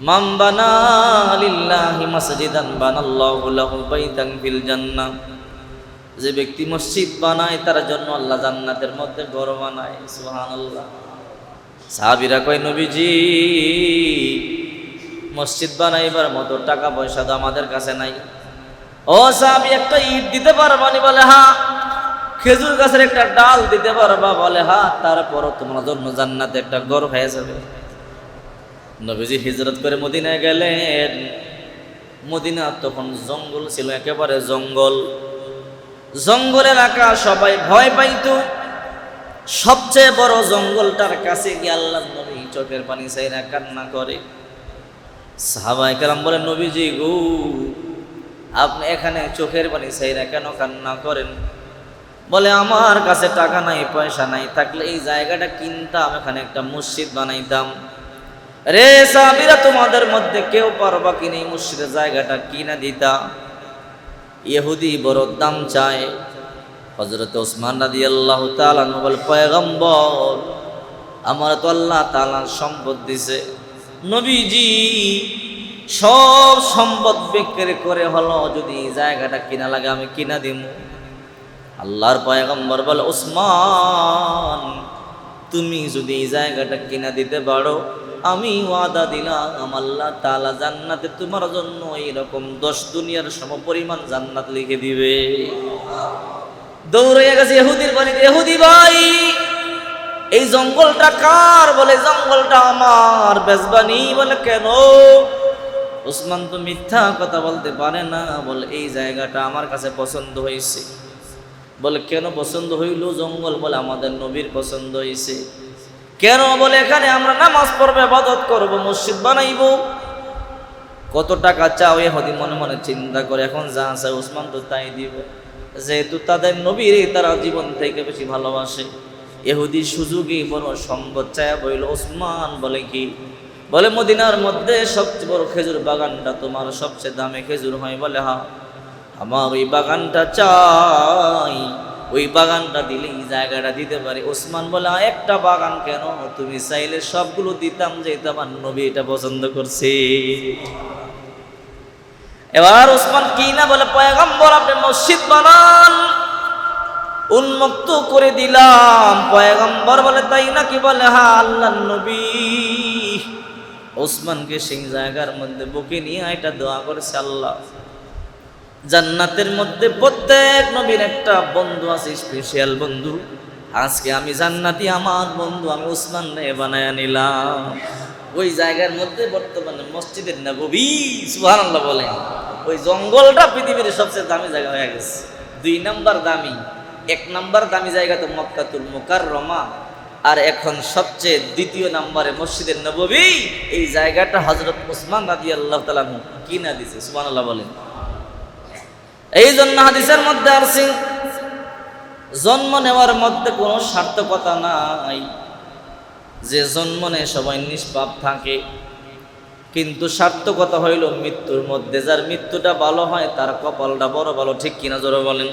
মাম বানা লিল্লাহি মাসজিদান বানাল্লাহু লাহু বাইতান ফিল জান্নাহ। যে ব্যক্তি মসজিদ বানায়, তার জন্য আল্লাহ জান্নাতের মধ্যে ঘর বানায়। সুবহানাল্লাহ। সাহাবীরা কয়, নবীজি, মসজিদ বানাইবার মতো টাকা পয়সা তো আমাদের কাছে নাই। ও সাহাবী, একটা ইট দিতে পারবানি? বলে হ্যাঁ খেজুর গাছের একটা ডাল দিতে পারবা? বলে হ্যাঁ তারপরও তোমার জন্য জান্নাতে একটা ঘর হয়ে যাবে। নবীজি হিজরত করে মদিনায় গেলেন। মদিনা তখন জঙ্গল ছিল, একেবারে জঙ্গল। জঙ্গল এলাকা সবাই ভয় পাইতো। সবচেয়ে বড় জঙ্গলটার কাছে গিয়ে আল্লাহ নবী চোখের পানি চাইরা কান্না করে। সাহাবাই কালাম বলে নবীজি গো, আপনি এখানে চোখের পানি চাইরা কেন কান্না করেন? বলে, আমার কাছে টাকা নাই, পয়সা নাই, থাকলে এই জায়গাটা কিনতাম, এখানে একটা মসজিদ বানাইতাম। রে সাবিরা তোমাদের মধ্যে কেউ পারবা কিনে এই মসজিদের জায়গাটা কিনা দিতা? ইহুদি বড় দাম চায়। হজরত ওসমান রাদি আল্লাহ বল, পয়গম্বর, আমার তো আল্লাহ তালার সম্পদ দিছে। নবীজি, সব সম্পদ বিক্রি করে হলো, যদি জায়গাটা কিনা লাগে আমি কিনা দিব আল্লাহর পয়গম্বর বলে, ওসমান, তুমি যদি এই জায়গাটা কিনা দিতে পারো আমি ওয়াদা দিলাম আল্লাহ তালা জান্নাতে তোমার জন্য এইরকম দশ দুনিয়ার সম পরিমাণ জান্নাত লিখে দিবে। দৌড়ে গেছে এহুদির বাড়িতে এহুদি ভাই, এই জঙ্গলটা কার? বলে, জঙ্গলটা আমার, বেজবানি বলে, কেন? ওসমান তো মিথ্যা কথা বলতে পারে না, বলে, এই জায়গাটা আমার কাছে পছন্দ হয়েছে। বলে, কেন পছন্দ হইল জঙ্গল? বলে, আমাদের নবীর পছন্দ হয়েছে। কেন বলে এখানে আমরা নামাজ পড়ব আবাদত করব, মসজিদ বানাইব? কত টাকা চাও এহদি মনে মনে চিন্তা করে, এখন যা আছে ওসমান তো তাই দিব। যেহেতু তাদের নবীর তারা জীবন থেকে বেশি ভালোবাসে। এহুদি সুযোগই বড় সম্পদ, চায় বইল ওসমান বলে কি? বলে, মদিনার মধ্যে সবচেয়ে বড় খেজুর বাগানটা তোমার সবচেয়ে দামে খেজুর হয় বলে, হা। আমার ওই বাগানটা চাই। ওই বাগানটা দিলে এই জায়গাটা দিতে পারি। ওসমান বলে একটা বাগান কেন? তুমি চাইলে সবগুলো দিতাম যে আমার নবী এটা পছন্দ করছে। এবার ওসমান কি না বলে, পয়গম্বর, আপনি মসজিদ বানান। উন্মুক্ত করে দিলাম। পয়গম্বর বলে, তাই নাকি? বলে, হা আল্লাহ নবী। ওসমানকে সেই জায়গার মধ্যে বুকে নিয়ে এটা দোয়া করেছে আল্লাহ। জান্নাতের মধ্যে প্রত্যেক নবীর একটা বন্ধু আছে স্পেশাল বন্ধু। আজকে আমি জান্নাতি, আমার বন্ধু, আমি উসমান বানায় নিলাম। ওই জায়গার মধ্যে বর্তমানে মসজিদের নবী, সুবহানাল্লাহ বলেন, ওই জঙ্গলটা পৃথিবীর সবচেয়ে দামি জায়গা হয়ে গেছে। দুই নাম্বার দামি, এক নাম্বার দামি জায়গা তো মক্কাতুল মুকাররমা। আর এখন সবচেয়ে দ্বিতীয় নাম্বারে মসজিদের নবী, এই জায়গাটা হজরত ওসমান রাজি আল্লাহ তালা কিনা দিছে, সুবহানাল্লাহ বলেন। এই জন্য হাদিসের মধ্যে আসি জন্ম নেওয়ার মধ্যে কোনো সার্থকতা নাই। যে জন্ম নেয় সবাই নিষ্পাপ থাকে, কিন্তু সার্থকতা হইল মৃত্যুর মধ্যে। যার মৃত্যুটা ভালো হয়, তার কপালটা বড় ভালো, ঠিক কিনা জোরে বলেন।